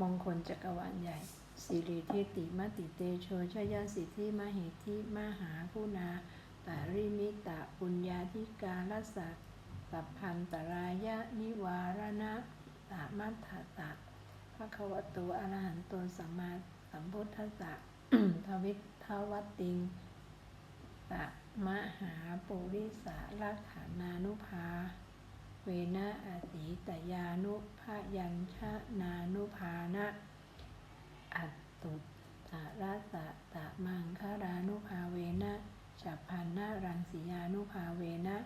มงคลจักรวาลใหญ่สิริเทติมติเตโชชยสิทธิมหิทธิมหาคุณาปาริมิตะปุญญาธิการสัตสัพพันตรายะนิวารณะตามัฏฐตะภะควะโตอรหันโตสัมมาสัมพุทธะทวิทวติงตะมหาปุริสาลักขานานุภา เวนะอาติตยานุภายัญชนานุภานะอัตตุตะรัสะตะมังคารานุภาเวนะฉัพพันนารังสียานุภาเวนะ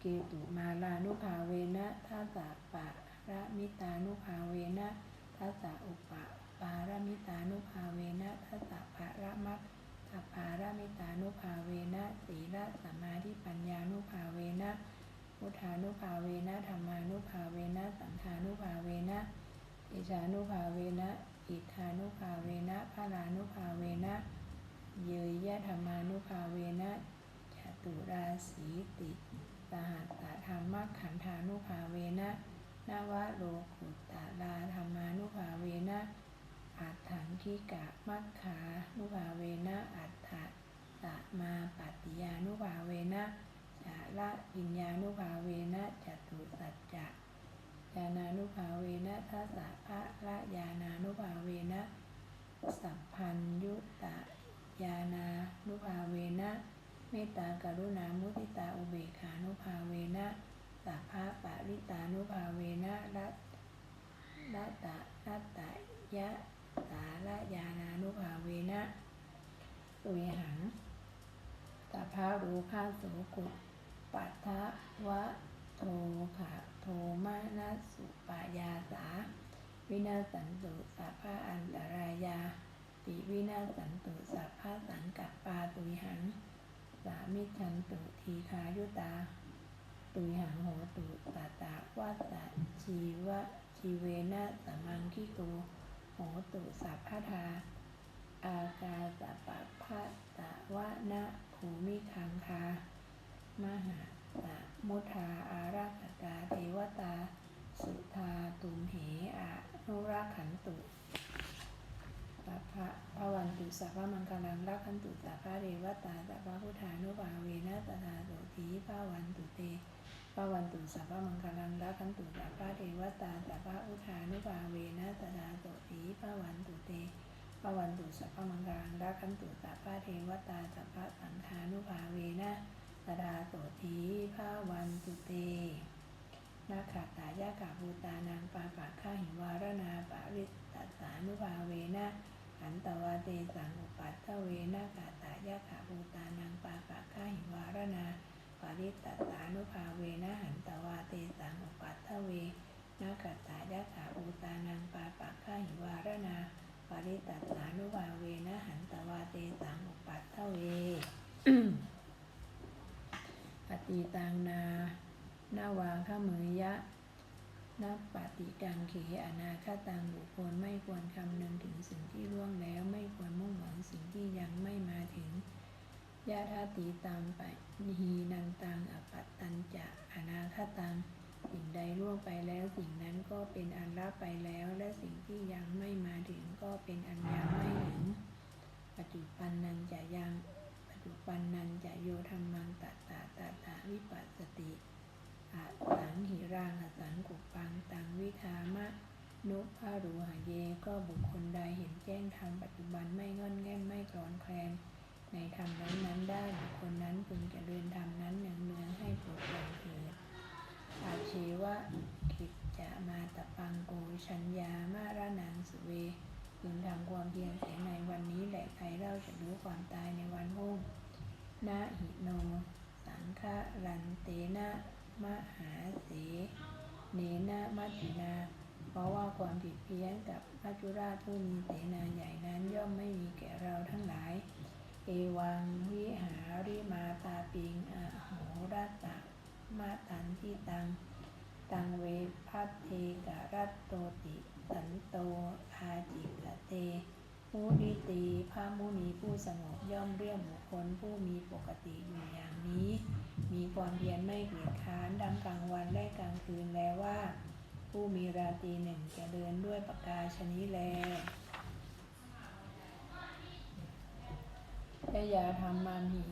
เกตุมาลานุภาเวนะทัสสะปะระมิตานุภาเวนะทัสสะอุปะปาระมิตานุภาเวนะทัสสะภะระมัตถปาระมิตานุภาเวนะสีละสมาธิปัญญานุภาเวนะ พุทธานุภาเวนะธรรมานุภาเวนะสังฆานุภาเวนะอิชานุภาเวนะอิทธานุภาเวนะพารานุภาเวนะเยยยะธรรมานุภาเวนะจตุราสีติสหัสสะธรรมขันธานุภาเวนะนวะโลกุตตะลาธรรมานุภาเวนะอัฏฐังคิกะมัคขานุภาเวนะอัฏฐะตะมาปัตติยานุภาเวนะ จาระวิญญานุภาเวนะจตุสัจจะญาณานุภาเวนะทัสสะพระละญาณานุภาเวนะสัพพัญยุตะญาณานุภาเวนะเมตตากรุณามุทิตาอุเบกขานุภาเวนะสัพพะปะริตานุภาเวนะรัตรัตตะรัตตะยะสาละญาณานุภาเวนะตุยหังสัพพะรูปาโสกุ ปัทธวะโทขะโทมานะสุปายาสา วินาสันตุสัพพะอันตรายาติวินาสันตุสัพพะสังกัปปาตุยหัง สามิชันตุทีคายุตา ตุยหังโหตุตาตาวัสะชีวะชีเวนะสมังคิโกโหตุสัพพะทา อากาสะปะพะตะวะนะภูมิคังคา มหาสะมุทาอาราคตาเทวตา สุธาตุมเหอนุรักขันตุพพะพระวันตุสัพพะมังคลังรักขันตุสัพพะเรวตาสัพพะพุทธานุภาเวนะตถาโสธีพระวันตุเตพระวันตุสัพพะมังคลังรักขันตุสัพพะเทวตาสัพพะพุทธานุภาเวนะตถาโสธีพระวันตุเตพระวันตุสัพพมังคลังรักขันตุสัพพะเทวตาสัพพะสังฆานุภาเวนะ ตดาโสธีพระวันตุเตนาคาตายาคาภูตานังปาปะข้าหิวารนาปาริตัสานุภาเวนะหันตวาเตสังอุปัตถเวนะกาตายาคาภูตานังปาปะข้าหิวารนาปาริตัสานุภาเวนะหันตวาเตสังอุปัตถเวนาคาตายาคาภูตานังปาปะข้าหิวารนาปาริตัสสานุภาเวนะหันตวาเตสังอุปัตถเว ปฏิตังนานาวาขมือยะนับปฏิกังเขอนาคตังบุคคลไม่ควรคำนึงถึงสิ่งที่ล่วงแล้ว ไม่ควรมุ่งหวังสิ่งที่ยังไม่มาถึงยะทาติตังปหีนันตังอปัตตัญจะอนาคตังสิ่งใดล่วงไปแล้วสิ่งนั้นก็เป็นอันรับไปแล้ว และสิ่งที่ยังไม่มาถึงก็เป็นอันยังไม่ถึงปัจจุบันนันจะยัง ปัจจุบันนันจะโยธรรมังตัตตาตาตาวิปัสสติอะสังหิรังอสังกุปังตังวิธามะนุภารูหะเย ก็บุคคลใดเห็นแจ้งธรรมปัจจุบันไม่งอนแง่นไม่กรอนแคลน ในธรรมนั้นนั้นได้บุคคลนั้นพึงจะเจริญธรรมนั้นเนืองเนืองให้ปรดปรานเถิดอาเชวะกิจจะมาตะปังโกชัญญามาระนังสุเวพึงทำความเพียรเสียในวันนี้แหละใครเล่าจะรู้ความตายในวันพรุ่ง นาหิโน สังฆรันเตนะมหาเส เนนะมัตินา เพราะว่าความผิดเพี้ยนกับมัจจุราชผู้มีเสนาใหญ่นั้นย่อมไม่มีแก่เราทั้งหลาย เอวังวิหาริมาตาปิงอโหรัตะมาตันที่ตัง ตังเวพัตเทกรัตโตติ สันโตอาจิกะเต มุนิตีพระมุนีผู้สงบย่อมเรียกบุคคลผู้มีปกติอยู่อย่างนี้ มีความเพียรไม่เกียจค้านดังกลางวันและกลางคืนแล้วว่า ผู้มีราตรีหนึ่งเจริญด้วยประกาชนี้แลพยาธรรมามิ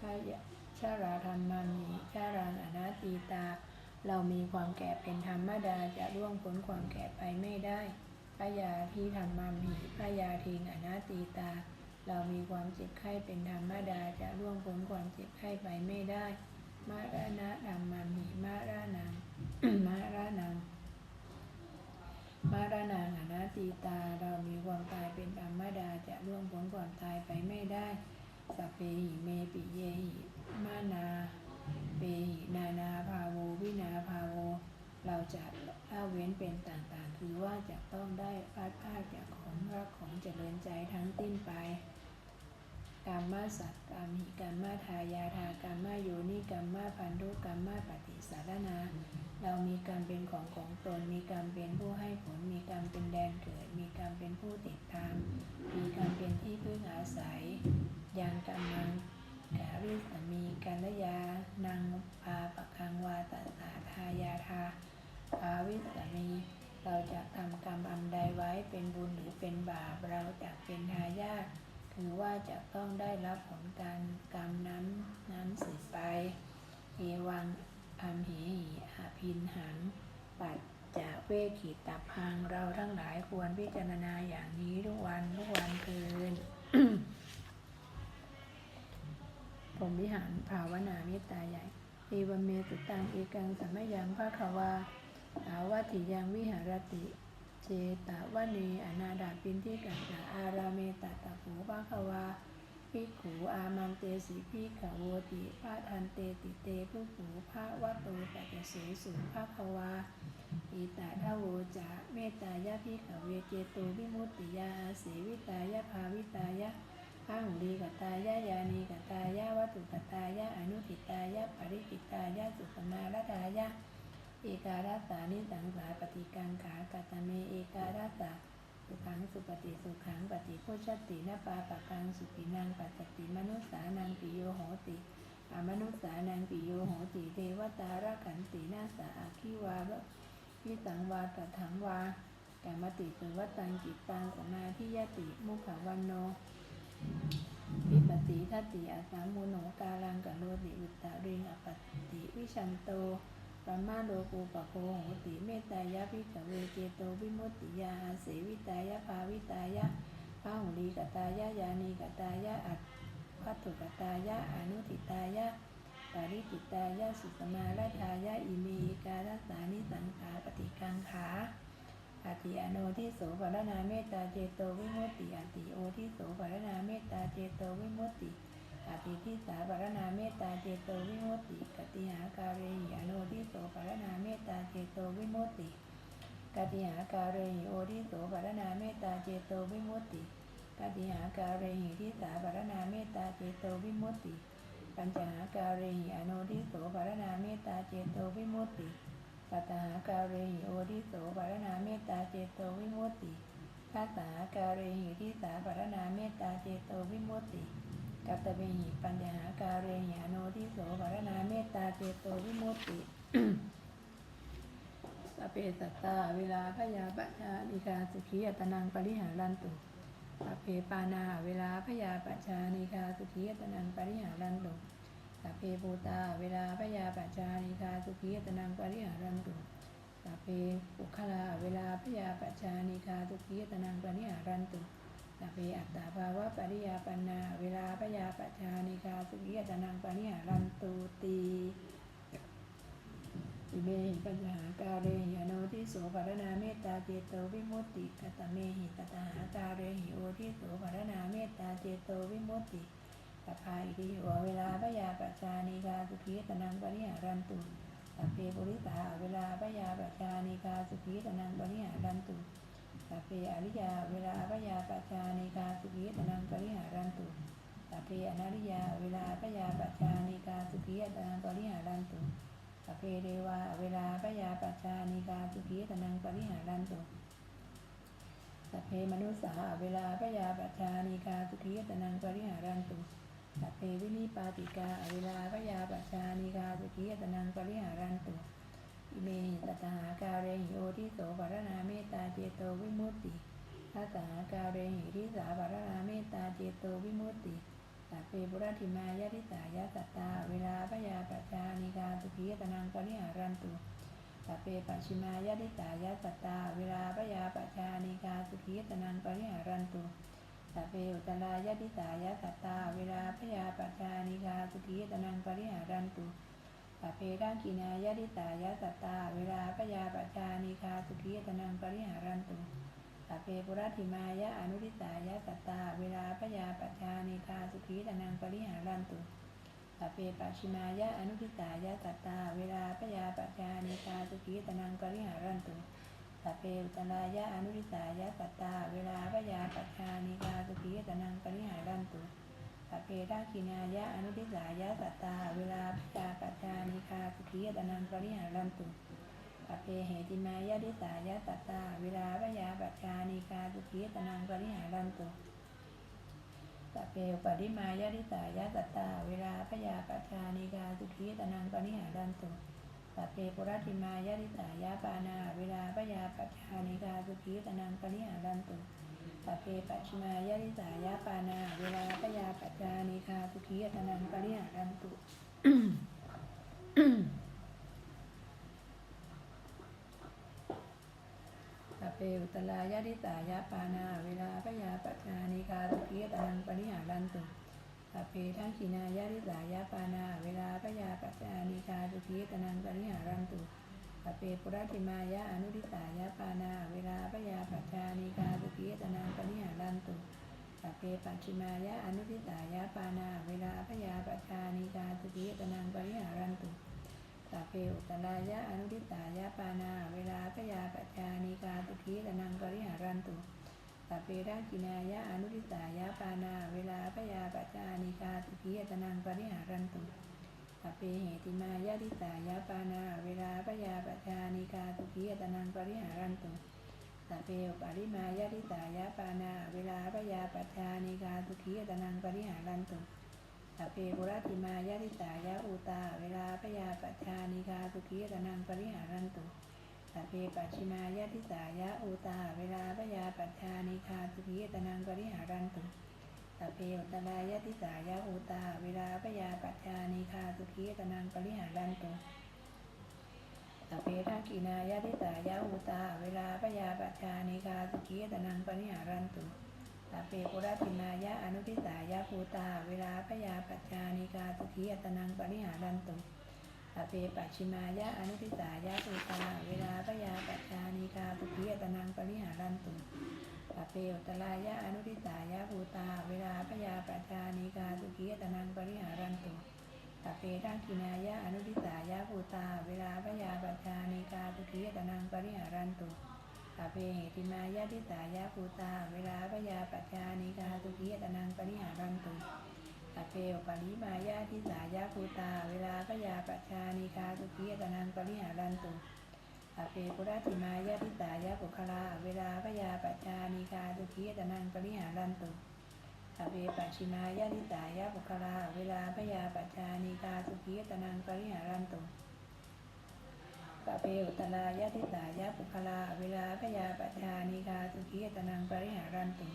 พยาชาราธรรมามิชารังอนาตีตา เรามีความแก่เป็นธรรมดาจะล่วงพ้นความแก่ไปไม่ได้ พยาทีธรรมามิพยาทิงอนาตีตา เรามีความเจ็บไข้เป็นธรรมดาจะล่วงพ้นความเจ็บไข้ไปไม่ได้ มารานะธรรมามิมารานังมารานังมารานังอนาตีตาเรามีความตายเป็นธรรมดาจะล่วงพ้นความตายไปไม่ได้สัพเพหิเมปิเยหิมานาเปหินานาภาโววินาภาโว เราจะ ละเว้นเป็นต่างๆ คือว่าจะต้องได้พลาดพลาดจากของรักของเจริญใจทั้งติ้นไปกรรมมาสัตว์กรรมหิกรรมมาทายาทากรรมมาโยนิกรรมมาพันธุกรรมมาปฏิสารนา เรามีกรรมเป็นของของตน มีกรรมเป็นผู้ให้ผล มีกรรมเป็นแดนเกิด มีกรรมเป็นผู้ติดตาม มีกรรมเป็นที่พึ่งอาศัยอย่างกรรมังกาวิสมีกัลยา นังปาปะคังวาตตาทายาทา ภาวิสมี เราจะทำกรรมอันใดไว้เป็นบุญหรือเป็นบาป เราจะเป็นทายาทคือว่าจะต้องได้รับผลการกรรมนั้นนั้นสืบไป เอวังอัมเหหิอาพินหัง ปัจจาเวขีตาพังเราทั้งหลายควรพิจารณาอย่างนี้ทุกวันทุกวันคืนผมวิหารภาวนาเมตตาใหญ่เอวเมตุตังเอกังสัมมยังภาควา อาวาติยังวิหารติ เจตวเนอนาดาปินที่กัจจาอาราเมตตะโขภาควาภิขูอามันเตสิภิขโวติพระทันเตติเตผู้ขูพระวัตโตปัจเสสุภาควาอิตาทาโวจะเมตตายะภิขเวเจโตวิมุตติยาอาเสวิตายะภาวิตายะข้าหุลีกตายะยานีกตายะวัตถุกตายะอนุทิตายะปริกิตายะสุขมาลตายะ เอการัสานิสังสาปฏิกังขากตเมเอการัสาสุขังสุปฏิสุขังปฏิโคชตินปาปะกังสุปินังปัสติมนุสสานังปิโยโหติอมนุสสานังปิโยโหติเทวตาระขันตินาสาอาคิวาวิสังวาตถังวากามติสุวัตังจิตตังสมาธิยติมุขวันโนวิปติทัตติอาสังมุโนกาลังกะโลติอุตตะริงอปติวิชันโต ปัมมาโลกูปะโคโหติเมตายะพิกเวเจโตวิมุตติยาอาเสวิตายะภาวิตายะพาหุลีกตายะยานีกตายะอัตวัตถุกตายะอนุติตายะปาริจิตายะสุสมาลทายะอิเมหิการสานิสังขาปฏิกังขาอติอโนทิโสภรนาเมตตาเจโตวิมุตติอติโอทิโสภรนาเมตตาเจโตวิมุตติ อติทิสาภรณาเมตตาเจโตวิมุตติกติหาการเรหิอโนทิโสภรณาเมตตาเจโตวิมุตติกติหาการเรหิโอทิโสภรณาเมตตาเจโตวิมุตติกติหาการเรหิทิสาภรณาเมตตาเจโตวิมุตติ ปัญจหาการเรหิอโนทิโสภรณาเมตตาเจโตวิมุตติปัตตหาการเรหิโอทิโสภรณาเมตตาเจโตวิมุตติทัสสหาการเรหิทิสาภรณาเมตตาเจโตวิมุตติ กัตตเวหิปัญญาการเรหิอโนทิโสภรณาเมตตาเจโตวิมุตติสเปสัตตาเวลาพยาปัจจานิกาสุขียตนังปริหารันตุสเพปานาเวลาพยาปัจจานิกาสุขียตนังปริหารันตุสเพปูตาเวลาพยาปัจจานิกาสุขียตนังปริหารันตุสเพปุคลาเวลาพยาปัจจานิกาสุขียตนังปริหารันตุ สัพเพอัตตาภาวะปริยาปันนา เวลาพยาปัจจานิกาสุขิยตนังปริหารันตุตีอิเมหิปัญหาการเรหิอโนทิโสภรณาเมตตาเจโตวิมุตติกตเมหิกตหาการเรหิโอทิโสภรณาเมตตาเจโตวิมุตติสัพาอิริโยเวลาพยาปัจจานิกาสุขิยตนังปริหารันตุสัพเพปุริสาเวลาพยาปัจจานิกาสุขิยตนังปริหารันตุ สัพเพอริยา เวลาพยาปัจจานิกาสุขีตนังปริหารันตุสัพเพอนาริยา เวลาพยาปัจจานิกาสุขีตนังปริหารันตุสัพเพเทวา เวลาพยาปัจจานิกาสุขีตนังปริหารันตุสัพเพมนุสสาเวลาพยาปัจจานิกาสุขีตนังปริหารันตุสัพเพวินิปาติกา เวลาพยาปัจจานิกาสุขีตนังปริหารันตุ เมตตากาเรหิโอทิโสภารนาเมตตาเจโตวิมุตติทัตหากาเรหิทิสาภารนาเมตตาเจโตวิมุตติสัพเพปุรธิมายะทิสายะสัตตา เวลาพยาปัจจานิกาสุขีตนังปริหารันตุสัพเพปัจฉิมายะทิสายะสัตตา เวลาพยาปัจจานิกาสุขีตนังปริหารันตุสัพเพอุตตรายะทิสายะสัตตา เวลาพยาปัจจานิกาสุขีตนังปริหารันตุ สัพเพทังกินายะทิตายะสัตตา เวลาปยาปัจานิคาสุขีตนังปริหารันตุสัพเพปุรัติมายะอนุทิตายะสัตตา เวลาปยาปัจานิคาสุขีตนังปริหารันตุสัพเพปัจฉิมายะอนุทิตายะสัตตา เวลาปยาปัจานิคาสุขีตนังปริหารันตุสัพเพอุตตรายะอนุทิตายะสัตตา เวลาปยาปัจานิคาสุขีตนังปริหารันตุ สเพทักขินายะอนุทิสายะสัตตา เวลาพยาปัจจานิคาสุขียตนังปริหารันตุสเพเหติมายะทิสายะสัตตา เวลาพยาปัจจานิคาสุขียตนังปริหารันตุสเพอปริมายะทิสายะสัตตา เวลาพยาปัจจานิคาสุขียตนังปริหารันตุสัพเพปุรัติมายะทิสายะปานา เวลาพยาปัจจานิคาสุขียตนังปริหารันตุ สัพเพปัจฉิมายะริสายะปานา เวลาปยาปัจจานิคาสุขียตนังปริหารันตุสัพเพอุตตรายะริสายะปานา เวลาปยาปัจจานิคาสุขียตนังปริหารันตุสัพเพทั้งขีนายะริสายะปานา เวลาปยาปัจจานิคาสุขียตนังปริหารันตุ สเพปุรัติมายะอนุทิสายะปานา เวลาปยาปัจจานิกาสุขียตนังปริหารันตุสัพเพปัจฉิมายะอนุทิสายะปานา เวลาปยาปัจจานิกาสุขียตนังปริหารันตุสัพเพอุตตรายะอนุทิสายะปานา เวลาปยาปัจจานิกาสุขียตนังปริหารันตุสัพเพทักขินายะอนุทิสายะปานา เวลาปยาปัจจานิกาสุขียตนังปริหารันตุ สัพเพเหติมายะทิสายะปานา เวลาปยาปัจจานิกาสุขียตนังปริหารันตุสัพเพอุปริมายะทิสายะปานา เวลาปยาปัจจานิกาสุขียตนังปริหารันตุสัพเพปุรติมายะทิสายะอุตา เวลาปยาปัจจานิกาสุขียตนังปริหารันตุสัพเพปัจฉิมายะทิสายะอุตา เวลาปยาปัจจานิกาสุขียตนังปริหารันตุ สัพเพอุตตรายะทิสายะอุตาเวลาปยาปัจจานิคาสุขีตนังปริหารันตุสัพเพทักขินายะทิสายะอุตาเวลาปยาปัจจานิคาสุขีตนังปริหารันตุสัพเพปุรัติมายะอนุทิสายะภูตา เวลาปยาปัจจานิกาสุขีตนังปริหารันตุสัพเพปัจฉิมายะอนุทิสายะภูตา เวลาปยาปัจจานิกาสุขีตนังปริหารันตุ สัพเพอุตตรายะอนุทิสายะภูตา เวลาปยาปัจจานิกาสุขียตนังปริหารันตุสัพเพทังคินายะอนุทิสายะภูตา เวลาปยาปัจจานิกาสุขียตนังปริหารันตุสัพเพเหติมายะทิสายะภูตา เวลาปยาปัจจานิกาสุขียตนังปริหารันตุสัพเพอุปาริมายะทิสายะภูตา เวลาปยาปัจจานิกาสุขียตนังปริหารันตุ สัพเพปุรัติมายะทิสายะปุคลา เวลาปยาปัจจานิกาสุขีตนังปริหารันตุสัพเพปัจฉิมายะทิสายะปุคลา เวลาปยาปัจจานิกาสุขีตนังปริหารันตุสัพเพอุตตรายะทิสายะปุคลา เวลาปยาปัจจานิกาสุขีตนังปริหารันตุ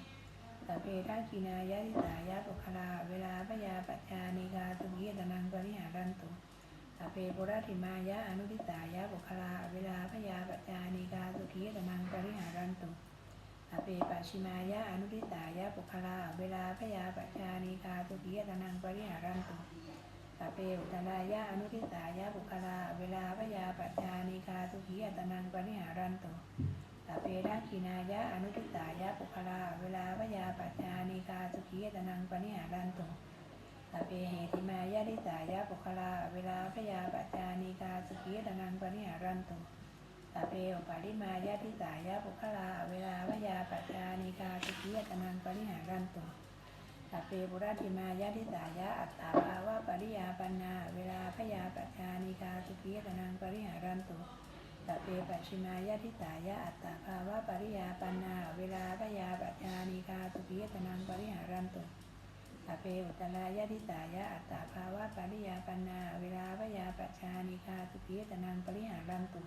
สัพเพทักินายะทิสายะปุคลา เวลาปยาปัจจานิกาสุขีตนังปริหารันตุ สัพเพปุรัติมายะอนุทิสายะปุคลาเวลาพยาปัจจานิกาสุขีตนังปริหารันตุสัพเพปัจฉิมายะอนุทิสายะปุคลาเวลาพยาปัจจานิกาสุขีตนังปริหารันตุสัพเพอุตตรายะอนุทิสายะปุคลาเวลาพยาปัจจานิกาสุขีตนังปริหารันตุสัพเพทักขินายะอนุทิสายะปุคลาเวลาพยาปัจจานิกาสุขีตนังปริหารันตุ สัพเพเหติมายะทิสายะปุคลา เวลาพยาปัจจานิกาสุขียตนังปริหารันตุสัพเพอุปาริมายะทิสายะปุคลา เวลาพยาปัจจานิกาสุขียตนังปริหารันตุสัพเพปุรัติมายะทิสายะอัตตาภาวะปริยาปันนาเวลาพยาปัจจานิกาสุขียตนังปริหารันตุสัพเพปัจฉิมายะทิสายะอัตตาภาวะปริยาปันนา เวลาพยาปัจจานิกาสุขียตนังปริหารันตุ สัพเพอุตตรายะทิสายะอัตตาภาวะปริยาปันนา เวลาพยาปัจจานิกาสุขียตนังปริหารันตุ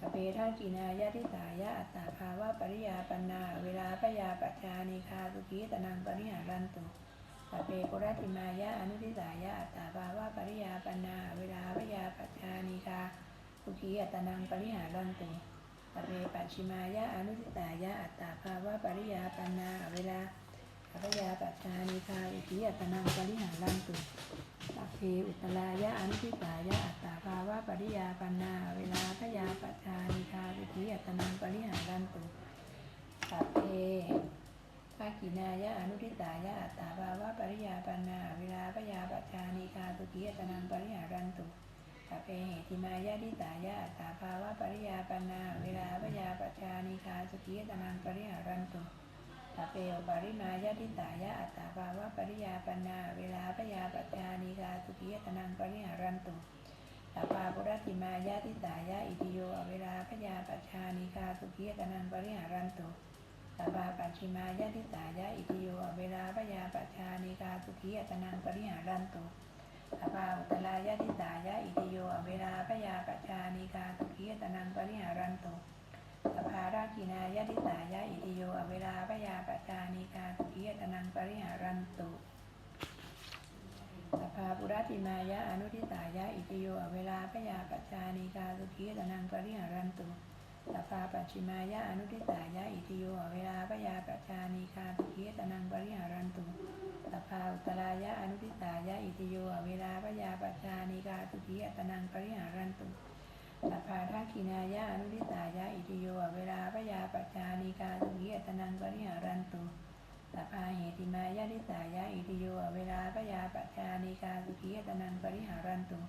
สพเพทังกินายะทิสายะอัตตาภาวะปริยาปันนา เวลาปยาปัจจานิคาสุขีตนังปริหารันตุสเพปุรติมายะอนุทิสายะอัตตาภาวะปริยาปันนา เวลาปยาปัจจานิคาสุขีตนังปริหารันตุสเพปัจฉิมายะอนุทิสายะอัตตาภาวะปริยาปันนา เวลา ปยาปัจจานิคาสุขีตนังปริหารันตุสัพเพอุตตรายะอันทิสายะอัตตาภาวะปริยาปันนา เวลาพยาปัจจานิคาวิธิอัตนังปริหารันตุสัพเพภากินายะอนุทิสายะอัตตาภาวะปริยาปันนา เวลาพยาปัจจานิคาสุขีอัตนังปริหารันตุสัพเพเหติมายะทิสายะอัตตาภาวะปริยาปันนา เวลาพยาปัจจานิคาสุขีอัตนังปริหารันตุ สัพเพอุปาริมายะทิสายะอัตตาภาวะปริยาปันาเวลาปยาปัจจานิกาสุขียตนังปริหารันตุสัพพาปุรติมายะทิสายะอิติโยเวลาปยาปัจจานิกาสุขียตนังปริหารันตุสัพพาปัจฉิมายะทิสายะอิติโยเวลาปยาปัจจานิกาสุขียตนังปริหารันตุสัพพาอุตตรายะทิสายะอิติโยเวลาปยาปัจจานิกาสุขียตนังปริหารันตุสภารากินา โยอเวลาปยาปจานิกาสุขียตนังปริหารันตุสภาปุรติมายะอนุทิสายะอิติโยอเวลาปยาปจานิกาสุขียตนังปริหารันตุสภาปัจฉิมายะอนุทิสายะอิติโยอเวลาปยาปจานิกาสุขียตนังปริหารันตุสภาอุตรายะอนุทิสายะอิติโยอเวลาปยาปจานิกาสุขียตนังปริหารันตุ สัพพาทักขินายะอนุทิสายะอิติโย เวลาปยาปัจจานิกาสุขีอัตนังปริหารันตุสัพพาเหติมายะทิสายะอิติโย เวลาปยาปัจจานิกาสุขีอัตนังปริหารันตุ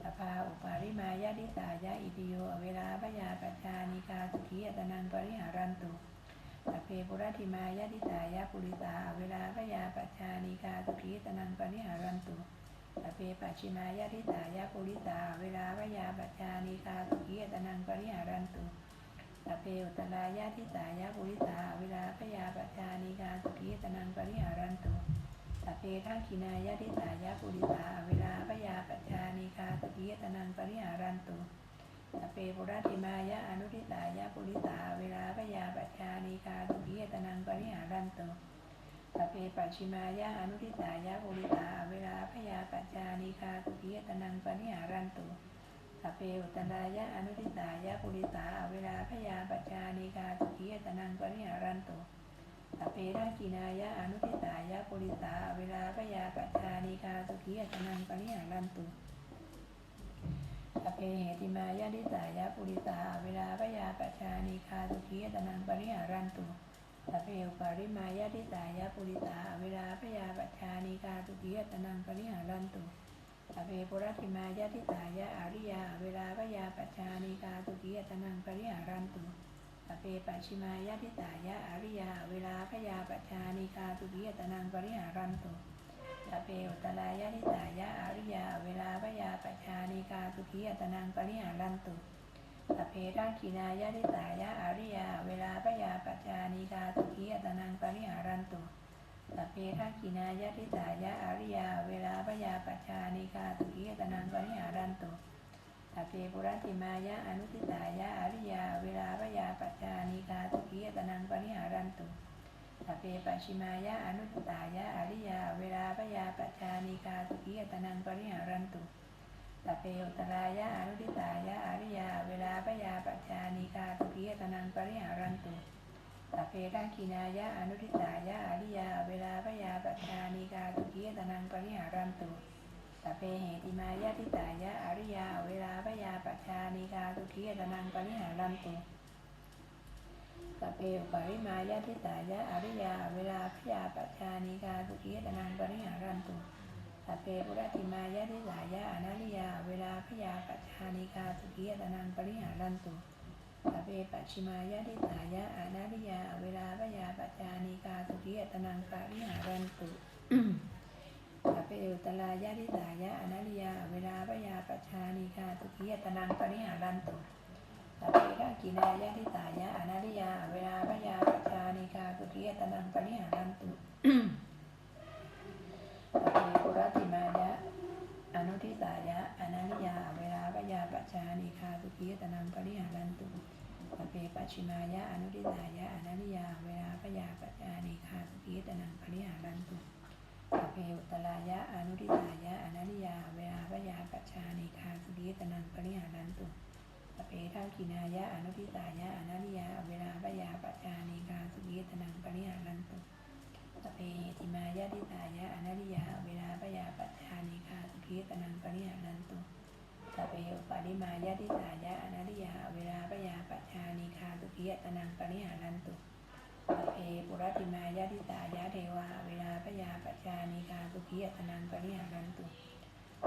สัพพาอุปาริมายะทิสายะอิติโย เวลาปยาปัจจานิกาสุขีอัตนังปริหารันตุสัพเพปุรติมายะทิสายะปุริสาเวลาปยาปัจจานิกาสุขีอัตนังปริหารันตุ สัพเพปัจฉิมายะทิสายะปุริตา เวลาวยาปัจจานิคาสุขียตนังปริหารันตุสัพเพอุตรายะทิสายะปุริตา เวลาพยาปัจจานิคาสุขียตนังปริหารันตุสัพเพทักขินายะทิสายะปุริตาเวลาพยาปัจจานิคาสุขียตนังปริหารันตุสัพเพปุรติมายะอนุทิสายะปุริตาเวลาพยาปัจจานิคาสุขียตนังปริหารันตุ สัพเพปัจฉิมายะอนุทิสายะปุริตาเวลาพยาปัจจานิคาสุขียตนังปริหารันตุสัพเพอุตตรายะอนุทิสายะปุริตาเวลาพยาปัจจานิคาสุขียตนังปริหารันตุสัพเพทักขินายะอนุทิสายะปุริตาเวลาพยาปัจจานิคาสุขียตนังปริหารันตุสัพเพเหติมายะทิสายะปุริตาเวลาพยาปัจจานิคาสุขียตนังปริหารันตุ สัพเพอุปาริมายะทิสายะปุริตาเวลาพยาปัจจานิกาตุกิยตนังปริหารันตุสัพเพปุรติมายะทิสายะอริยาเวลาพยาปัจจานิกาตุกิยตนังปริหารันตุสัพเพปัจฉิมายะทิสายะอริยาเวลาพยาปัจจานิกาตุกิยตนังปริหารันตุสัพเพอุตตรายะทิสายะอริยาเวลาพยาปัจจานิกาตุกิยตนังปริหารันตุ สัพเพทังขีนายะทิสายะอาริยา เวลาปยาปัจจานิกาสุขีอัตนังปริหารันตุสเพทังขีนายะทิสายะอาริยาเวลาปยาปัจจานิกาสุขีอัตนังปริหารันตุสัพเพปุรติมายะอนุทิสายะอาริยา เวลาปยาปัจจานิกาสุขีอัตนังปริหารันตุสัพเพปัจฉิมายะอนุทิสายะอาริยา เวลาปยาปัจจานิกาสุขีอัตนังปริหารันตุ สัพ เพอุตรายะอนุทิสายะอริยา เวลาปยาปัจจานิกาสุขียตนังปริหารันตุสัพเพทังคีนายะอนุทิสายะอริยา เวลาปยาปัจจานิกาสุขียตนังปริหารันตุสัพเพเหติมายะทิสายะอริยา เวลาปยาปัจจานิกาสุขียตนังปริหารันตุสัพเพอุปาริมายะทิสายะอริยา เวลาพยาปัจจานิกาสุขียตนังปริหารันตุ สเพปุรติมายะทิสายะอนาริยา เวลาพยาปัจจานิกาสุขียตนังปริหารันตุสเพปัจฉิมายะทิสายะอนาริยา เวลาพยาปัจจานิกาสุขียตนังปริหารันตุสเพอุตตรายะทิสายะอนาริยา เวลาพยาปัจจานิกาสุขียตนังปริหารันตุสเพทักกินายะทิสายะอนาริยา เวลาพยาปัจจานิกาสุขียตนังปริหารันตุ สัพเพปุรติมายะ อนุทิสายะอนันิยาเวลาปยาปัจจานิคาสุขีตนังปริหารันตุสพเพปัจฉิมายะอนุทิตายะอนันิยาเวลาพยาปัจจานิคาสุขีตนังปริหารันตุสพเพอุตรายะอนุทิตายะอนันิยาเวลาพยาปัจจานิคาสุขีตนังปริหารันตุสพเพทังกินายะอนุทิตายะอนันิยาเวลาพยาปัจจานิคาสุขีตนังปริหารันตุสพเพติมายะทิตายะอนัริยาเวลาปยาปัจจานิคาส ขีตนังปริหารันตุสพเพอุปาริมายะทิตายะอนัริยาเวลาปยาปัจจานิคาสุขีตนังปริหารันตุสพเพปุรติมายะทิตายะเทวาเวลาปยาปัจจานิคาสุขีตนังปริหารันตุ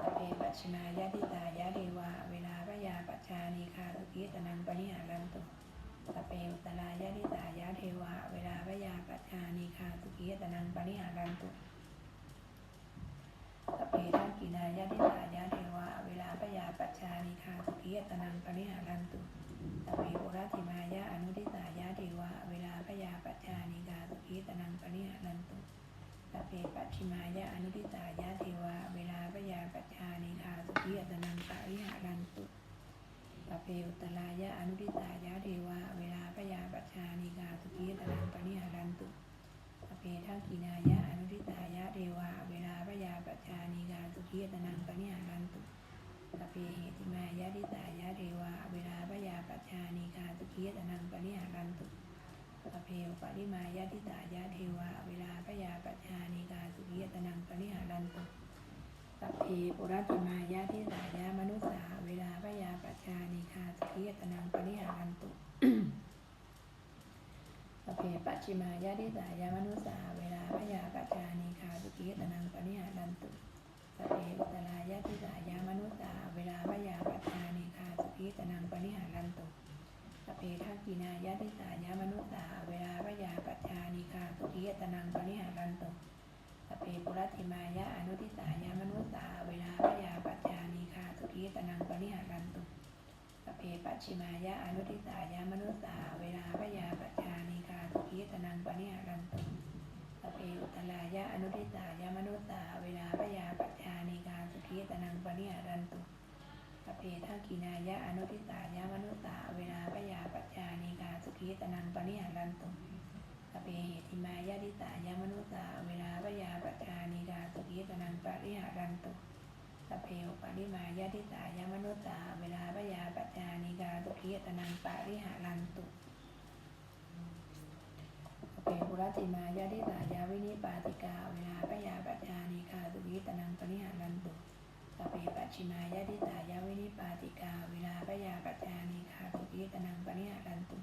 สพเพปัจฉิมายะทิตายะเทวาเวลาปยาปัจจานิคาสุขีตนังปริหารันตุสเปอุตรายะทิตายะเทวะเวลาพยาปัจจานิคาสุขีตนังปริหารันตุ สเปทังกินายะทิตายะเทวะเวลาพยาปัจจานิคาสุขีตนังปริหารันตุสเปปุรติมายะอนุทิตายะเทวะเวลาพยาปัจจานิคาสุขีตนังปริหารันตุสเปปัจฉิมายะอนุทิตายะเทวะเวลาพยาปัจจานิคาสุขีตนังปริหารันตุปะเพอุตรายะอนุทิตายะเทวะเวลาพยาปัจจานิกาสุขีตนังปณิหารันตุปะเพทังกินายะอนุทิตายะเทวะ นิกาสุขีตนังปณิหารันตุปะเพเหติมายะทิตายะเทวะเวลาพยาปัจจานิกาสุขีตนังปณิหารันตุปะเพอุปริมายะทิตายะเทวะเวลาพยาปัจจานิกาสุขีตนังปณิหารันตุสัพเพปุรติมายะทิสายะมนุสสาเวลาพยาปัจจานิคาสุขียตนังปริหารันตุสัพเพปัจฉิมายะทิสายะมนุสสาเวลาพยาปัจจานิคาสุขียตนังปริหารันตุ สัพเพอุตรายะทิสายะมนุสสาเวลาพยาปัจจานิคาสุขียตนังปริหารันตุสัพเพทักกินายะทิสายะมนุสสาเวลาพยาปัจจานิคาสุขียตนังปริหารันตุสพเพปุรติมายะอนุทิสายะมนุสสาเวลาพยาปัจจานิคาสุขีตนังปริหารันตุสพเพปัจฉิมายะอนุทิสายะมนุสสาเวลาพยาปัจจานิคาสุขีตนังปริหารันตุสพเพอุตรายะอนุทิสายะมนุสสาเวลาพยาปั จจานิคาสุขีตนังปริหารันตุสพเพทักกินายะอนุทิสายะมนุสสาเวลาพยาปัจจานิคาสุขีตนังปริหารันตุสพเพเหติมายะทิสายะมนุสสาเวลาพยาปัจจานิกาสุขีตนังปริหารันตุสพเพอุปาริมายะทิสายะมนุสสาเวลาพยาปัจจานิกาสุขีตนังปริหารันตุ เพปุรติมายะทิสายะวินิปาติกา เวลาพยาปัจจานิกาสุขีตนังปริหารันตุสเพปัจฉิมายะทิสายะวินิปาติกา เวลาพยาปัจจานิกาสุขีตนังปริหารันตุ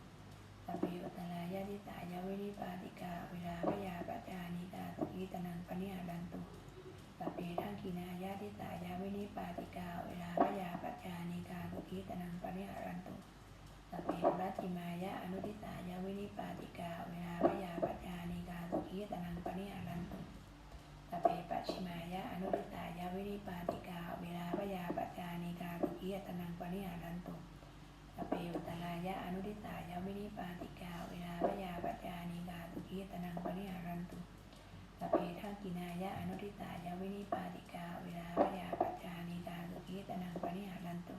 สเพอุตรายะทิสายะวิริปาติกา เวลาพยาปัจจานิกาสุขีตนังปณิหารันตุสเพทังกินายะทิสายะวิริปาติกา เวลาพยาปัจจานิกาสุขีตนังปณิหารันตุสเพปุรัติมายะอนุทิสายะวิริปาติกา เวลาพย นิกาสุขีตนังปณิหารันตุสพเพปัจฉิมายะอนุทิสายะวิริปาติกาเวลาพยาปัจจานิกาสุขีตนังปณิหารันตุสพเพอุตรายะอนุทิสายะวินิปาติกาเวลาพยาปัจจานิกาสุขีตนังปริหารันตุสพเพทักกินายะอนุทิสายะวินิปาติกาเวลาพยาปัจจานิกาสุขีตนังปริหารันตุ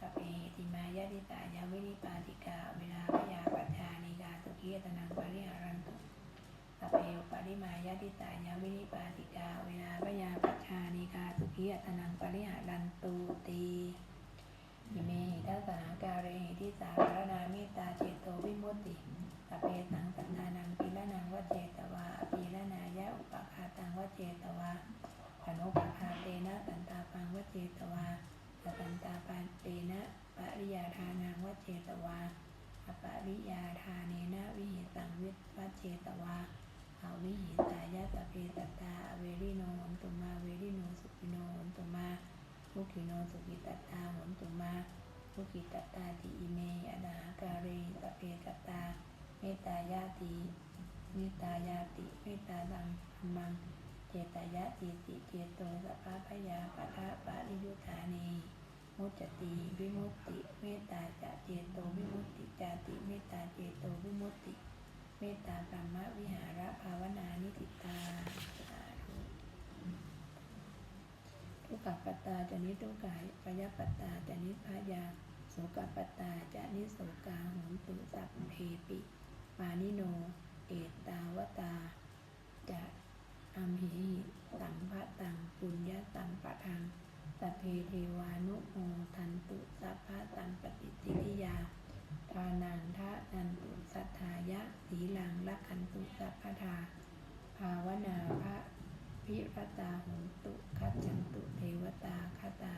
สพเพติมายะทิสายะวินิปาติกาเวลาพยาปัจจานิกาสุขีตนังปริหาร เพอุปาริมายะทิสายะวินิปาติกา เวลาพยาปัจจานิกาสุขีอัตนังปริหารันตุตีอิเมหิทัสสาการเรหิทิสาภารนาเมตตาเจโตวิมุตติอเปสังสันนานังปีละนังวเจตวาอปีละนายะอุปคาตังวเจตวาอนุปคาเตนะสันตาปังวเจตวาสันตาปันเตนะปริยาทานังวเจตวาอปริยาทาเนนะวิหิสังวิวเจตวา อาวิหิตายะสพเพตตาอเวริโนหนตุมาเวริโนสุขิโนหนตุมามุขิโนสุขิตตาหนตุมามุขิตตาติอิเมอนาหาการีสพเพตตาเมตายาติเมตายาติเมตตาดังมังเจตายะติติเจโตสัพพะพยาปะทะปะริยุทธานีมุจจติวิมุตติ เมตตาจะเจโตวิมุตติจาติเมตตาเจโตวิมุตติ เมตตาปรมวิหารภาวนานิติตาสาธุทุกขปัตตาจานิทุกขายปยปัตตาจานิพายาโสกปัตตาจานิโสกาหุนตุสัพเพปิ ปานิโน เอตาวตา จะอัมหิสัมภะตังปุญญาตังปะทังสัพเพเทวานุโมทันตุสัพพะตังปฏิทิทิยา ทานังทะนันตุสัทธายะสีลังละคันตุสัพพทา ภาวนาพระพิรตาหุตุคัจจันตุเทวตาคตา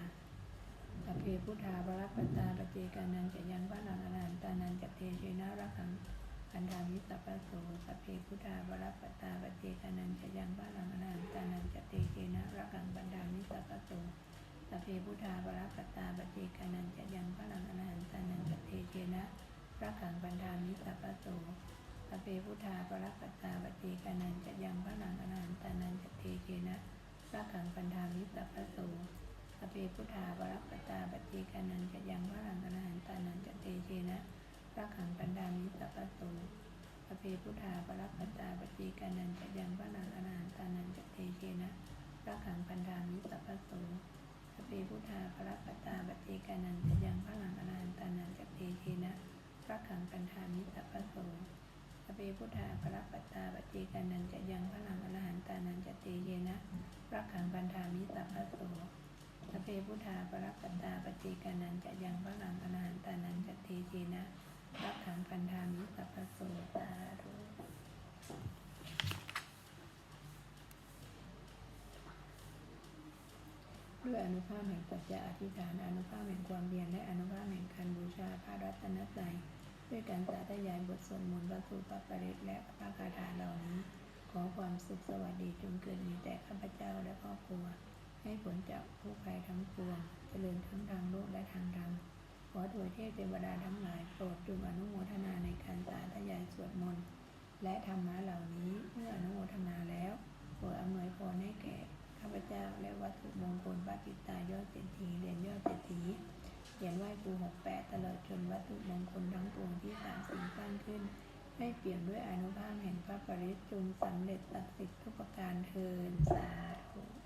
สัพเพพุทธาบรัปตตาปเจกานันจะยังพระนังอนันตานันจะเทเชนะรักังอันดามิสัพพโสสัพเพพุทธาบรัปตตาปเจกานันจะยังพระนังอนันตานันจะเทเชนะรักังบันดามิสัพพโสสัพเพพุทธาบรัปตตาปเจกานันจะยังพระนังอนันตานันจะเทเชนะ มิสัพพะโสสพเพพุทธาปรักปัตาปฏิกานันจะยังพระนังอนันตานันจะเทเกนะรักขังปันธามิสัพพะโสสพเพพุทธาปรักปัตาปฏิกานันจะยังพระนังอนันตานันจะเทเกนะรักขังปันธามิสัพพะโสสพเพพุทธาปรักปัตาปฏิกานันจะยังพระนังอนันตานันจะเทเกนะรักขังปันธามิสัพพะโสสพเพพุทธาปรักปัตาปฏิกานันจะยังพระนังอนันตานันจะเทเกนะ รักขังปันธามิสัพพะโสสพเพพุทธาปรัปปัตตาปฏิกานันจะยังพระลังอรหันตานันจะเตเยนะรักขังปันธามิสัพพะโสสพเพพุทธาปรัปปัตตาปฏิกานันจะยังพระลังอรหันตานันจะเตเยนะรักขังปันธามิสัพพะโสสาธุด้วยอนุภาพแห่งปัจจาอธิษฐานอนุภาพแห่งความเพียรและอนุภาพแห่งการบูชาพระรัตนตรัย ด้วยการสาธยายบทสวดมนต์พระสูตรพระปริตและพระคาถาเหล่านี้ ขอความสุขสวัสดีจงเกิดมีแต่ข้าพเจ้าและครอบครัว ให้ผลจากผู้ภัยทั้งปวงเจริญทั้งทางโลกและทางธรรมขอถวยเทพเทวดาทั้งหลายโปรดจงอนุโมทนาในการสาธยายสวดมนต์และธรรมะเหล่านี้เมื่ออนุโมทนาแล้วโปรดอำนวยพรให้แก่ข้าพเจ้าและวัตถุมงคลพระปิตายอดเศรษฐีเรียญยอดเศรษฐี ขียนไหว้ครูหกแปดตลอดจนวัตถุมงคลทั้งปวงที่สามสิ่งสร้างขึ้น ให้เปลี่ยนด้วยอนุภาพแห่งพระปริตรจงสำเร็จศักดิ์สิทธิ์ทุกประการเทินสาธุ